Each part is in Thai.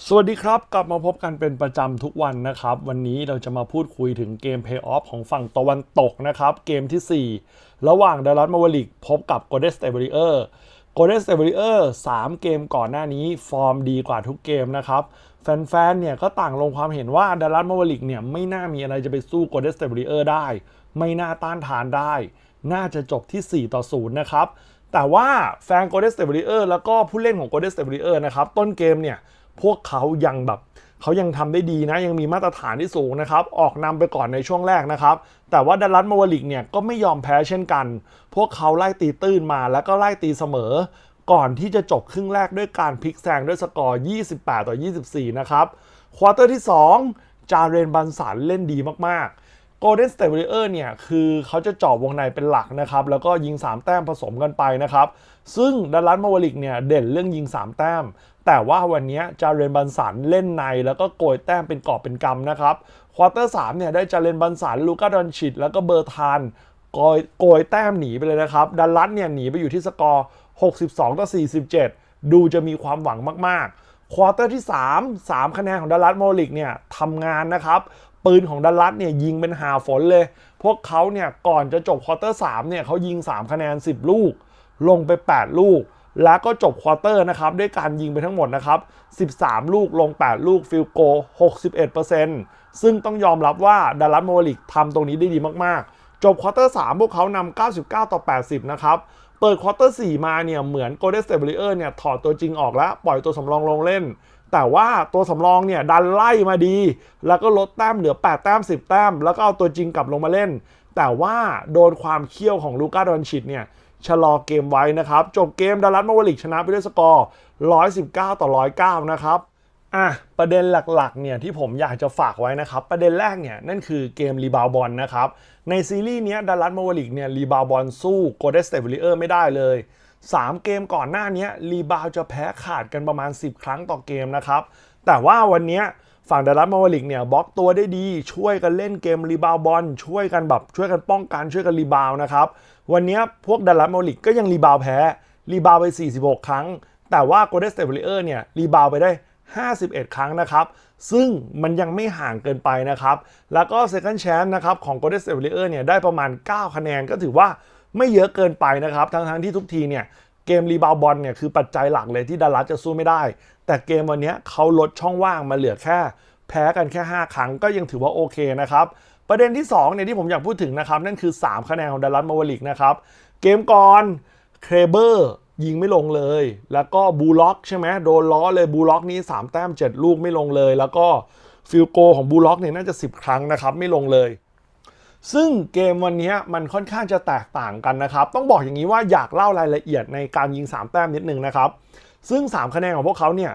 สวัสดีครับ กลับมาพบกันเป็นประจำทุกวันนะครับ วันนี้เราจะมาพูดคุยถึงเกม Pay Off ของฝั่งตะวันตกนะครับ เกมทีสี่4 ระหว่าง Dallas Mavericks พบกับ Golden State Warriors Golden State Warriors 3เกมก่อนหน้านี้ฟอร์มดีกว่าทุกเกมนะครับ แฟนๆเนี่ยก็ต่างลงความเห็นว่า Dallas Mavericks เนี่ยไม่น่ามีอะไรจะไปสู้ Golden State Warriors ได้ ไม่น่าต้านทานได้ น่าจะจบที่ 4 ต่อ 0 นะครับแต่ว่าแฟน Golden State Warriors แล้วก็ผู้เล่นของ Golden State Warriors นะครับต้นเกมเนี่ย พวกเขายังแบบเขายังทำได้ดีนะ ยังมีมาตรฐานที่สูงนะครับ ออกนำไปก่อนในช่วงแรกนะครับ แต่ว่าดัลลัสมาวลิกเนี่ยก็ไม่ยอมแพ้เช่นกัน พวกเขาไล่ตีตื้นมาแล้วก็ไล่ตีเสมอ ก่อนที่จะจบครึ่งแรกด้วยการพลิกแซงด้วยสกอร์ 28 ต่อ 24 นะครับ ควอเตอร์ที่ 2 จาเรนบันสันเล่นดีมากๆ Golden State Warriors เนี่ย คือเขาจะเจาะวงในเป็นหลักนะครับ แล้วก็ยิง 3 แต้มผสมกันไปนะครับ ซึ่งดัลลัสมาวลิกเนี่ย เด่นเรื่องยิง 3 แต้ม แต่ว่าวันนี้จาเรนบันสันเล่นในแล้วก็โกยแต้มเป็นกอบเป็นกำนะครับ ควอเตอร์3เนี่ยได้จาเรนบันสันลูก้าดอนชิดแล้วก็เบอร์ทานโกยโกยแต้มหนีไปเลยนะครับ ดัลลัสเนี่ยหนีไปอยู่ที่สกอร์ 62ต่อ47 ดูจะมีความหวังมากๆควอเตอร์ที่ 3 3 คะแนนของดัลลัสโมลิกเนี่ยทำงานนะครับ ปืนของดัลลัสเนี่ยยิงเป็นหาฝนเลย พวกเขาเนี่ยก่อนจะจบควอเตอร์3เนี่ยเขายิง 3 คะแนน 10 ลูก ลงไป 8 ลูก แล้วก็จบควอเตอร์นะครับด้วยการยิงไปทั้งหมดนะครับ 13 ลูกลง 8 ลูกฟิลโก 61%ซึ่งต้องยอมรับว่าดัลลัสโมลิกทำตรงนี้ได้ดีมากๆ จบควอเตอร์3พวกเขานำ99 ต่อ 80 นะครับเปิดควอเตอร์4มาเนี่ยเหมือน Golden State Warriors เนี่ยถอดตัวจริงออกแล้ว ปล่อยตัวสำรองลงเล่น แต่ว่าตัวสำรองเนี่ยดันไล่มาดี แล้วก็ลดแต้มเหลือ 8 แต้ม 10 แต้ม แล้วก็เอาตัวจริงกลับลงมาเล่น แต่ว่าโดนความเขี้ยวของลูก้าดอนชิดเนี่ยชะลอเกมไว้นะครับ จบเกมดัลลัสมาวลิกชนะไปด้วยสกอร์ 119 ต่อ 109 นะครับอะประเด็นหลักๆเนี่ยที่ผมอยากจะฝากไว้นะครับ ประเด็นแรกเนี่ยนั่นคือเกมรีบาวบอลนะครับ ในซีรีส์เนี้ยดัลลัสมาวลิกเนี่ยรีบาวบอลสู้โกลเด้นสเตทว r ริเออร์ไม่ได้เลย 3 เกมก่อนหน้านี้รีบาวจะแพ้ขาดกันประมาณ 10 ครั้งต่อเกมนะครับ แต่ว่าวันนี้ฝั่งดัลลัสมาวลิกเนี่ยบล็อกตัวได้ดี ช่วยกันเล่นเกมรีบาวบอลช่วยกันแบบช่วยกันป้องกันช่วยกันรีบาวนะครับ วันนี้พวกดัลลัสมาวลิกก็ยังรีบาวแพ้รีบาวไป 46 ครั้ง แต่ว่าโกลเด้นสเตท w ว r ริเออร์เนี่ยรีบาวไปได้51 ครั้งนะครับ ซึ่งมันยังไม่ห่างเกินไปนะครับ แล้วก็ second chance นะครับของ Golden State Warriors เนี่ยได้ประมาณ 9 คะแนนก็ถือว่า ไม่เยอะเกินไปนะครับ ทั้งๆที่ทุกทีเนี่ยเกมรีบาวบอลเนี่ยคือปัจจัยหลักเลยที่ดัลลัสจะสู้ไม่ได้ แต่เกมวันนี้เขาลดช่องว่างมาเหลือแค่ แพ้กันแค่ 5 ครั้งก็ยังถือว่าโอเคนะครับ ประเด็นที่2เนี่ยที่ผมอยากพูดถึงนะครับ นั่นคือ 3 คะแนนของดัลลัสมาวลิกนะครับ เกมก่อนเครเบอร์ยิงไม่ลงเลย แล้วก็บูล็อกใช่ไหมโดนล้อเลยบูล็อกนี้ 3 แต้ม 7 ลูกไม่ลงเลย แล้วก็ฟิลโกของบูล็อกเนี่ยน่าจะ 10 ครั้งนะครับไม่ลงเลย ซึ่งเกมวันนี้มันค่อนข้างจะแตกต่างกันนะครับ ต้องบอกอย่างนี้ว่าอยากเล่ารายละเอียดในการยิง 3 แต้มนิดนึงนะครับ ซึ่ง 3 คะแนนของพวกเขาเนี่ย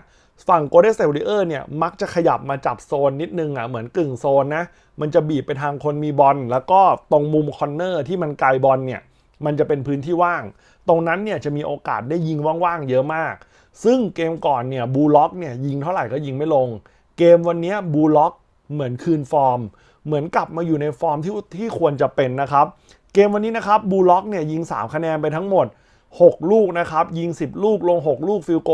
ฝั่ง Golden State Warriors เนี่ยมักจะขยับมาจับโซนนิดนึงอะเหมือนกึ่งโซนนะ มันจะบีบไปทางคนมีบอลแล้วก็ตรงมุมคอนเนอร์ที่มันไกลบอลเนี่ยมันจะเป็นพื้นที่ว่าง ตรงนั้นเนี่ยจะมีโอกาสได้ยิงว่างๆเยอะมาก ซึ่งเกมก่อนเนี่ยบูล็อกเนี่ยยิงเท่าไหร่ก็ยิงไม่ลง เกมวันนี้บูล็อกเหมือนคืนฟอร์ม เหมือนกลับมาอยู่ในฟอร์มที่ที่ควรจะเป็นนะครับ เกมวันนี้นะครับบูล็อกเนี่ยยิง 3 คะแนนไปทั้งหมด 6 ลูกนะครับ ยิง 10 ลูกลง 6 ลูกฟิลโก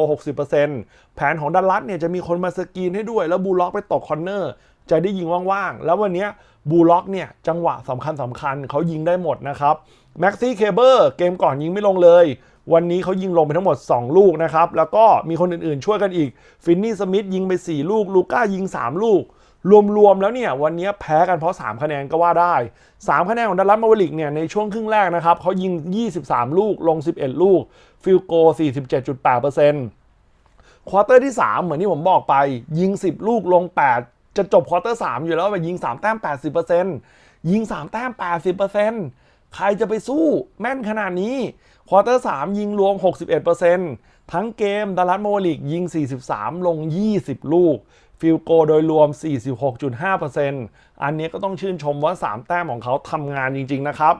60%แผนของดัลลัสเนี่ยจะมีคนมาสกรีนให้ด้วย แล้วบูล็อกไปตกคอนเนอร์จะได้ยิงว่างๆ แล้ววันนี้บูล็อกเนี่ยจังหวะสำคัญสำคัญเขายิงได้หมดนะครับแม็กซี่เคเบิลเกมก่อนยิงไม่ลงเลย วันนี้เขายิงลงไปทั้งหมด 2 ลูกนะครับ แล้วก็มีคนอื่นๆช่วยกันอีก ฟินนี่สมิธยิงไป 4 ลูก ลูก้ายิง 3 ลูก รวมๆแล้วเนี่ยวันนี้แพ้กันเพราะ 3 คะแนนก็ว่าได้ 3 คะแนนของดัลลัสมาวลิกเนี่ยในช่วงครึ่งแรกนะครับเขายิง 23 ลูกลง 11 ลูก ฟิลโก 47.8%ควอเตอร์ที่ 3 เหมือนที่ผมบอกไป ยิง 10 ลูกลง 8 จะจบควอเตอร์ 3 อยู่แล้วไปยิง 3 แต้ม 80%ยิง 3 แต้ม 80%ใครจะไปสู้แม่นขนาดนี้ควอเตอร์3ยิงรวม 61%ทั้งเกมดัลลัสโมลิกยิง 43 ลง 20 ลูก ฟิลโกโดยรวม 46.5%อันนี้ก็ต้องชื่นชมว่า 3 แต้มของเขาทำงานจริง ๆ นะครับ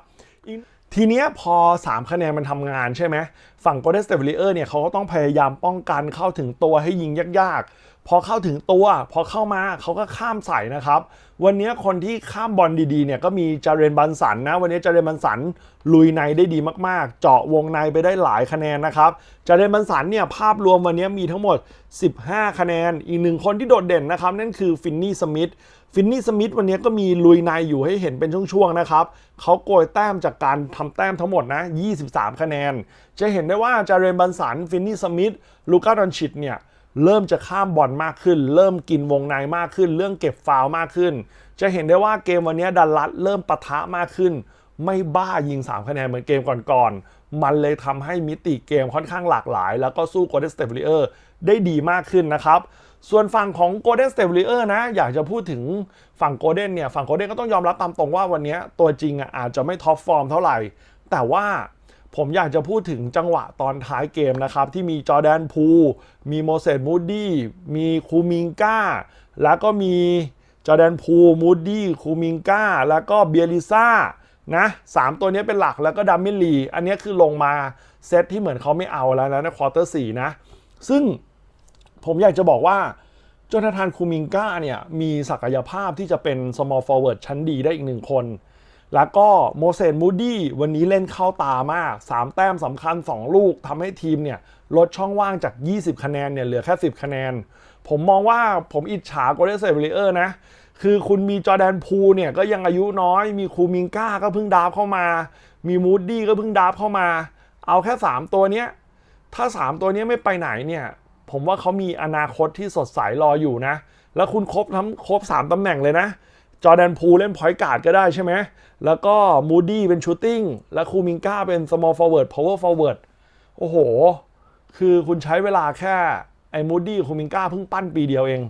ทีเนี้ยพอ 3 คะแนนมันทำงานใช่ไหม ฝั่ง Golden State Warrior เนี่ยเขาก็ต้องพยายามป้องกันเข้าถึงตัวให้ยิงยากๆ พอเข้าถึงตัว พอเข้ามาเขาก็ข้ามใส่นะครับ วันนี้คนที่ข้ามบอลดีๆเนี่ยก็มีจาเรนบันสันนะ วันนี้จาเรนบันสันลุยในได้ดีมากๆ เจาะวงในไปได้หลายคะแนนนะครับจาเรนบันสันเนี่ยภาพรวมวันนี้มีทั้งหมด 15 คะแนน อีกหนึ่งคนที่โดดเด่นนะครับ นั่นคือฟินนี่สมิธฟินนี่สมิธวันนี้ก็มีลุยในอยู่ให้เห็นเป็นช่วงๆนะครับเขาโกยแต้มจากการทำแต้มทั้งหมดนะ 23 คะแนน จะเห็นได้ว่าจาเรนบันสันฟินนี่สมิธลูก้าดอนชิตเนี่ย เริ่มจะข้ามบอลมากขึ้น เริ่มกินวงในมากขึ้น เรื่องเก็บฟาวมากขึ้น จะเห็นได้ว่าเกมวันนี้ดันลัดเริ่มปะทะมากขึ้น ไม่บ้ายิง 3 คะแนนเหมือนเกมก่อนๆ มันเลยทำให้มิติเกมค่อนข้างหลากหลาย แล้วก็สู้ Golden State Warriors ได้ดีมากขึ้นนะครับ ส่วนฝั่งของ Golden State Warriors นะ อยากจะพูดถึงฝั่ง Golden เนี่ย ฝั่ง Golden ก็ต้องยอมรับตามตรงว่าวันนี้ตัวจริงอะอาจจะไม่ท็อปฟอร์มเท่าไหร่ แต่ว่า ผมอยากจะพูดถึงจังหวะตอนท้ายเกมนะครับ ที่มีจอแดนพู มีโมเสสมูดดี้มีคูมิงก้าแล้วก็มีจอแดนพูมูดดี้คูมิงก้าแล้วก็เบียริซ่านะสามตัวนี้เป็นหลักแล้วก็ดัมมิลลี อันนี้คือลงมาเซตที่เหมือนเขาไม่เอาแล้วนะในควอเตอร์สี่นะ ซึ่งผมอยากจะบอกว่าจนาธานคูมิงก้าเนี่ย มีศักยภาพที่จะเป็น small forward ชั้นดีได้อีกหนึ่งคน แล้วก็โมเสสมูดี้วันนี้เล่นเข้าตามาก 3 แต้มสำคัญ 2 ลูกทำให้ทีมเนี่ยลดช่องว่างจาก 20 คะแนนเนี่ยเหลือแค่ 10 คะแนน ผมมองว่าผมอิจฉาโกลเด้นสเตทเวอร์นะ คือคุณมีจอแดนพูเนี่ยก็ยังอายุน้อย มีคูมิงก้าก็เพิ่งดาฟเข้ามา มีมูดดี้ก็เพิ่งดาฟเข้ามา เอาแค่ 3 ตัวเนี้ย ถ้า 3 ตัวนี้ไม่ไปไหนเนี่ยผมว่าเขามีอนาคตที่สดใสรออยู่นะ แล้วคุณครบทั้งครบ 3ตำแหน่งเลยนะ จอแดนพูเล่นพอยต์การ์ดก็ได้ใช่ไหม แล้วก็มูดี้เป็นชูตติ้งและคูมิงก้าเป็น small forward power forward โอ้โห คือคุณใช้เวลาแค่ ไอ้มูดี้คูมิงก้าเพิ่งปั้นปีเดียวเอง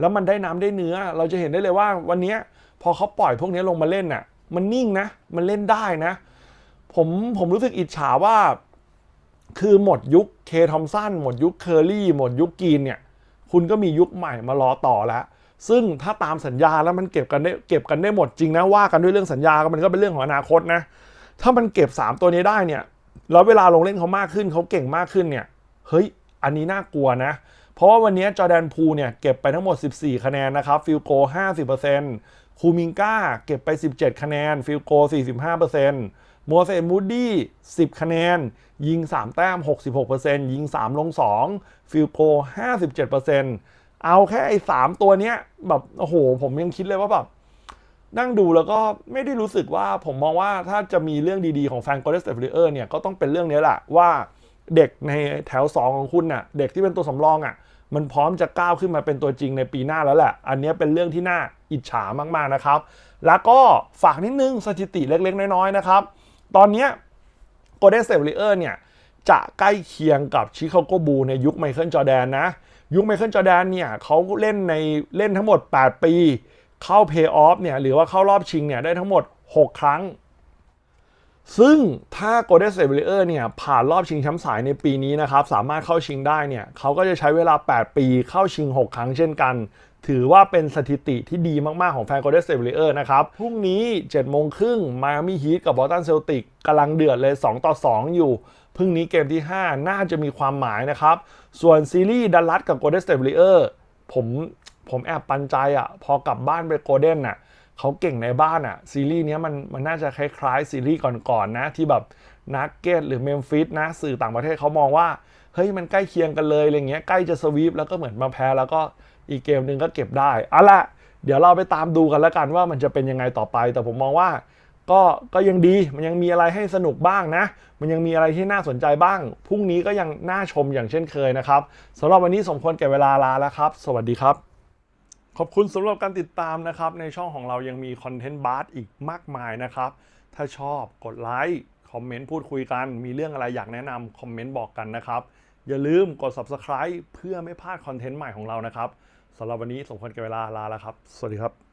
แล้วมันได้น้ำได้เนื้อ เราจะเห็นได้เลยว่าวันนี้พอเขาปล่อยพวกนี้ลงมาเล่นน่ะ มันนิ่งนะ มันเล่นได้นะ ผมผมรู้สึกอิจฉาว่า คือหมดยุคเคทอมสันหมดยุคเคอร์รี่หมดยุคกีนเนี่ย คุณก็มียุคใหม่มารอต่อแล้ว ซึ่งถ้าตามสัญญาแล้วมันเก็บกันได้เก็บกันได้หมดจริงนะว่ากันด้วยเรื่องสัญญาก็มันก็เป็นเรื่องของอนาคตนะถ้ามันเก็บ 3 ตัวนี้ได้เนี่ยแล้วเวลาลงเล่นเขามากขึ้นเขาเก่งมากขึ้นเนี่ยเฮ้ยอันนี้น่ากลัวนะ เพราะว่าวันนี้จอแดนพูเนี่ยเก็บไปทั้งหมด 14 คะแนนนะครับฟิลโก 50%คูมิงก้าเก็บไป 17 คะแนนฟิลโก 45%โมเสสมูดดี้10 คะแนน ยิง 3 แต้ม 66%ยิง 3 ลง 2 ฟิลโก 57% เอาแค่ไอ้3ตัวเนี้ยแบบโอ้โห ผมยังคิดเลยว่าแบบนั่งดูแล้วก็ไม่ได้รู้สึกว่าผมมองว่าถ้าจะมีเรื่องดีๆของแฟน Golden State Warriors เนี่ยก็ต้องเป็นเรื่องนี้แหละว่าเด็กในแถว 2 ของคุณน่ะ เด็กที่เป็นตัวสำรองอะ มันพร้อมจะก้าวขึ้นมาเป็นตัวจริงในปีหน้าแล้วแหละ อันนี้เป็นเรื่องที่น่าอิจฉามากๆนะครับ แล้วก็ฝากนิดนึงสถิติเล็กๆ น้อยๆนะครับ ตอนนี้ย Golden State Warriors เนี่ย จะใกล้เคียงกับชิคาโกบูในยุคไมเคิลจอแดนนะ ยุคไมเคิลจอแดนเนี่ยเขาเล่นในเล่นทั้งหมด 8 ปี เข้าเพย์ออฟเนี่ยหรือว่าเข้ารอบชิงเนี่ยได้ทั้งหมด 6 ครั้ง ซึ่งถ้า Golden State Warrior เนี่ยผ่านรอบชิงแชมป์สายในปีนี้นะครับ สามารถเข้าชิงได้เนี่ยเขาก็จะใช้เวลา 8 ปีเข้าชิง 6 ครั้งเช่นกัน ถือว่าเป็นสถิติที่ดีมากๆของแฟน Golden State Warrior นะครับพรุ่งนี้7โมงครึ่ง Miami Heat กับบอสตันเซลติกกำลังเดือดเลย 2 ต่อ 2 อยู่ พรุ่งนี้เกมที่ 5 น่าจะมีความหมายนะครับ ส่วนซีรีส์ดัลลัสกับ Golden State Warriors ผมผมแอบปันใจอะ พอกลับบ้านไปโกลเด้นน่ะเขาเก่งในบ้านอะ ซีรีส์นี้มันมันน่าจะคล้ายๆซีรีส์ก่อนๆนะ ที่แบบนักเก็ตหรือเมมฟิสนะสื่อต่างประเทศเขามองว่า เฮ้ยมันใกล้เคียงกันเลยอะไรเงี้ยใกล้จะสวีปแล้วก็เหมือนมาแพ้แล้วก็อีกเกมหนึ่งก็เก็บได้อาละเดี๋ยวเราไปตามดูกันแล้วกันว่ามันจะเป็นยังไงต่อไป แต่ผมมองว่า ก็ก็ยังดีมันยังมีอะไรให้สนุกบ้างนะ มันยังมีอะไรที่น่าสนใจบ้าง พรุ่งนี้ก็ยังน่าชมอย่างเช่นเคยนะครับสำหรับวันนี้สมควรแก่เวลาลาแล้วครับ สวัสดีครับ ขอบคุณสำหรับการติดตามนะครับ ในช่องของเรายังมีคอนเทนต์บาร์อีกมากมายนะครับ ถ้าชอบกดไลค์คอมเมนต์พูดคุยกัน มีเรื่องอะไรอยากแนะนำคอมเมนต์บอกกันนะครับ อย่าลืมกด subscribe เพื่อไม่พลาดคอนเทนต์ใหม่ของเรานะครับสำหรับวันนี้สมควรแก่เวลาลาแล้วครับ สวัสดีครับ